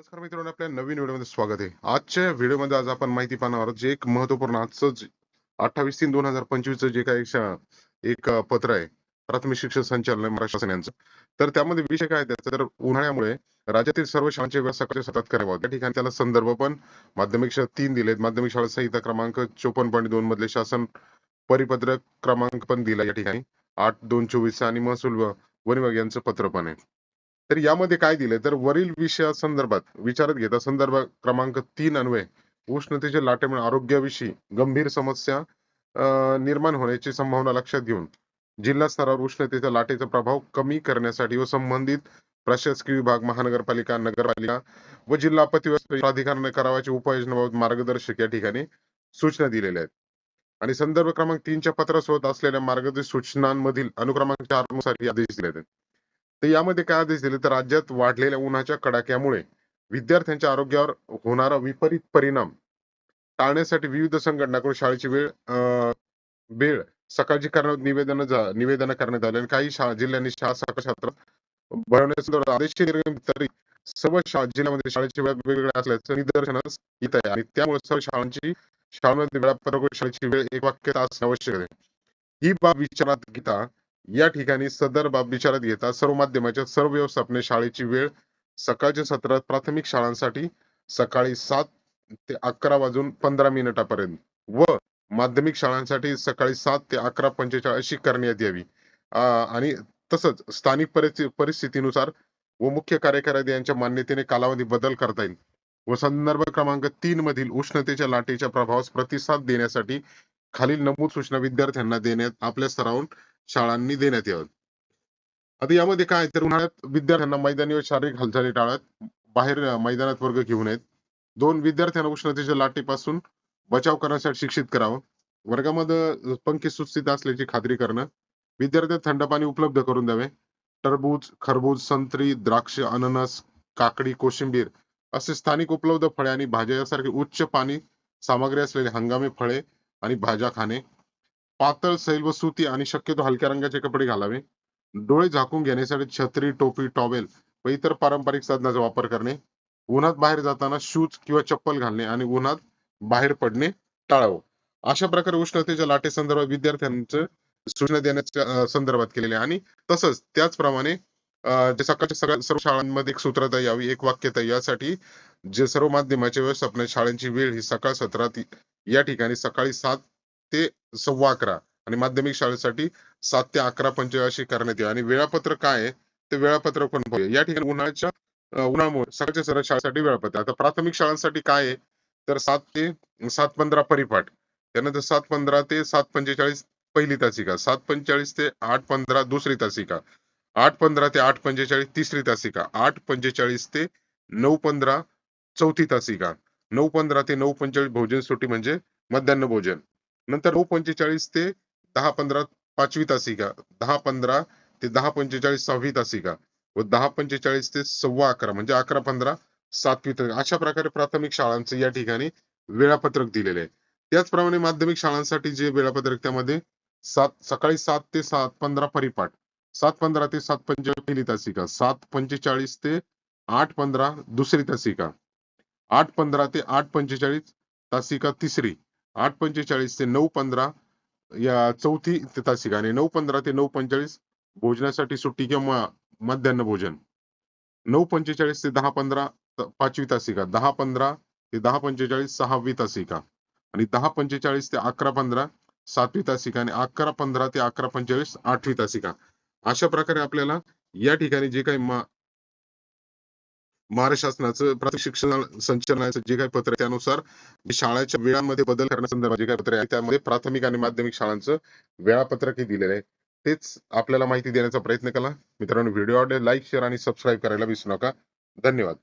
नमस्कार मित्रांनो आपल्या नवीन व्हिडिओमध्ये स्वागत आहे. आजच्या व्हिडिओमध्ये आज आपण माहिती पाहणार आहोत जे एक महत्त्वपूर्ण आजचं अठ्ठावीस तीन दोन हजार पंचवीसचं जे काही एक पत्र आहे प्राथमिक शिक्षण संचालनालय महाराष्ट्र शासन यांचं. तर त्यामध्ये विषय काय त्याचा? तर उन्हाळ्यामुळे राज्यातील सर्व शाळांचे वेळ सकाळच्या सतत करावे. त्या ठिकाणी त्याला संदर्भ पण माध्यमिक शाळा तीन दिलेत. माध्यमिक शाळा संहिता क्रमांक चोपन्न पॉईंट दोन मधले शासन परिपत्रक क्रमांक पण दिला या ठिकाणी. आठ दोन चोवीस आणि महसूल व वन विभाग यांचं पत्र पण आहे. तर यामध्ये काय दिलंय? तर वरील विषयासंदर्भात विचारात घेता संदर्भ क्रमांक तीन उष्णतेचे उष्णतेच्या लाटेमुळे आरोग्याविषयी गंभीर समस्या निर्माण होण्याची संभावना लक्षात घेऊन जिल्हा स्तरावर उष्णतेच्या लाटेचा प्रभाव कमी करण्यासाठी व संबंधित प्रशासकीय विभाग महानगरपालिका नगरपालिका व जिल्हा आपत्ती प्राधिकरणाने करावयाच्या उपाययोजनाबाबत मार्गदर्शक या ठिकाणी सूचना दिलेल्या आहेत. आणि संदर्भ क्रमांक तीनच्या पत्रासोबत असलेल्या मार्गदर्शक सूचनांमधील अनुक्रमांक चारनुसार आदेश दिले आहेत. तर यामध्ये काय आदेश दिले? तर राज्यात वाढलेल्या उन्हाच्या कडाक्यामुळे विद्यार्थ्यांच्या आरोग्यावर होणारा विपरीत परिणाम टाळण्यासाठी विविध संघटनाकडून शाळेची वेळ वेळ सकाळची करण्यात निवेदन निवेदन करण्यात आले. आणि काही शाळा जिल्ह्यांनी शाळा सकाळ छात्र भरवण्याचा आदेश तरी सर्व शाळा जिल्ह्यामध्ये शाळेची वेळ वेगवेगळ्या असल्याचं निदर्शनास येत आहे. आणि त्यामुळे सर्व शाळांची शाळांमध्ये वेळापत्रक शाळेची वेळ एक वाक्य असणे आवश्यक आहे. ही बाब विचारात घेता या ठिकाणी सदर बाब विचारात घेता सर्व माध्यमाच्या सर्व व्यवस्थापने शाळेची वेळ सकाळच्या सत्रात प्राथमिक शाळांसाठी सकाळी सात ते अकरा वाजून पंधरा मिनिटापर्यंत व माध्यमिक शाळांसाठी सकाळी सात ते अकरा पंचेचाळीस अशी करण्यात यावी. आणि तसंच स्थानिक परिस्थिती परिस्थितीनुसार व मुख्य कार्यकारी यांच्या मान्यतेने कालावधी बदल करता येईल व संदर्भ क्रमांक तीन मधील उष्णतेच्या लाटेच्या प्रभावास प्रतिसाद देण्यासाठी खालील नमूद सूचना विद्यार्थ्यांना देण्यात आपल्या स्तरावरून शाळांनी देण्यात याव्यात आता यामध्ये काय तर उन्हाळ्यात विद्यार्थ्यांना मैदानी व शारीरिक हालचाली टाळत बाहेर मैदानात वर्ग घेऊ नयेत दोन विद्यार्थ्यांना उष्णतेच्या लाटेपासून बचाव करण्यासाठी शिक्षित करावं. वर्गामध्ये पंखे सुस्थित असल्याची खात्री करणं. विद्यार्थ्यांना थंड पाणी उपलब्ध करून द्यावे. टरबूज खरबूज संत्री द्राक्ष अननस काकडी कोशिंबीर असे स्थानिक उपलब्ध फळे आणि भाज्या यासारखे उच्च पाणी सामग्री असलेले हंगामी फळे आणि भाज्या खाणे. पातळ सैल व सुती आणि शक्यतो हलक्या रंगाचे कपडे घालावे. डोळे झाकून घेण्यासाठी छत्री टोपी टॉवेल व इतर पारंपरिक साधनाचा वापर करणे. उन्हात बाहेर जाताना शूज किंवा चप्पल घालणे आणि उन्हात बाहेर पडणे टाळावं. अशा प्रकारे उष्णतेच्या लाटे संदर्भात विद्यार्थ्यांचं सूचना देण्याच्या संदर्भात केलेले आणि तसंच त्याचप्रमाणे जे सकाळच्या सगळ्या सर्व शाळांमध्ये एक सूत्रता यावी एक वाक्यता यासाठी जे सर्व माध्यमाचे व्यवस्थापन शाळांची वेळ ही सकाळ सत्रात या ठिकाणी सकाळी सात ते सव्वा अकरा. आणि माध्यमिक शाळेसाठी सात ते अकरा पंचवीस करण्यात येईल आणि वेळापत्र काय आहे? ते वेळापत्रक पण पाहूया या ठिकाणी उन्हाळ्याच्या उन्हामुळे सकाळच्या सर्व शाळेसाठी वेळापत्र आता प्राथमिक शाळांसाठी काय आहे? तर सात ते सात पंधरा परिपाठ. त्यानंतर सात पंधरा ते सात पंचेचाळीस पहिली तासिका. सात पंचेचाळीस ते आठ पंधरा दुसरी तासिका. आठ पंधरा ते आठ पंचेचाळीस तिसरी तासिका. आठ पंचेचाळीस ते नऊ पंधरा चौथी तासिका. नऊ पंधरा ते नऊ पंचेचाळीस भोजन सुट्टी म्हणजे मध्यान्ह भोजन. नंतर नऊ पंचेचाळीस ते दहा पंधरा पाचवी तासिका दहा पंधरा ते दहा पंचेचाळीस सहावी तासिका व दहा पंचेचाळीस ते सव्वा अकरा म्हणजे अकरा पंधरा सातवी तासिका अशा प्रकारे प्राथमिक शाळांचं या ठिकाणी वेळापत्रक दिलेले आहे. त्याचप्रमाणे माध्यमिक शाळांसाठी जे वेळापत्रक त्यामध्ये सात सकाळी सात ते सात पंधरा परिपाठ. सात पंधरा ते सात पंचेचाळीस पहिली तासिका सात पंचेचाळीस ते आठ पंधरा दुसरी तासिका आठ पंधरा ते आठ पंचेचाळीस तासिका तिसरी. आठ पंचेचाळीस ते नऊ पंधरा या चौथी तासिका आणि नऊ पंधरा ते नऊ पंचेचाळीस भोजनासाठी सुट्टी किंवा मध्यान्ह भोजन. नऊ पंचेचाळीस ते दहा पंधरा पाचवी तासिका दहा पंधरा ते दहा पंचेचाळीस सहावी तासिका आणि दहा पंचेचाळीस ते अकरा पंधरा सातवी तासिका आणि अकरा पंधरा ते अकरा पंचेचाळीस आठवी तासिका. अशा प्रकारे आपल्याला या ठिकाणी जे काही महाराष्ट्र शासनाचं प्राथमिक शिक्षण संचालनाचं जे काही पत्र आहे त्यानुसार शाळेच्या वेळांमध्ये बदल करण्यासंदर्भात जे काही पत्र आहे त्यामध्ये प्राथमिक आणि माध्यमिक शाळांचं वेळापत्रकही दिलेलं आहे. तेच आपल्याला माहिती देण्याचा प्रयत्न केला मित्रांनो व्हिडिओ आवडले लाईक शेअर आणि सबस्क्राईब करायला विसरू नका. धन्यवाद.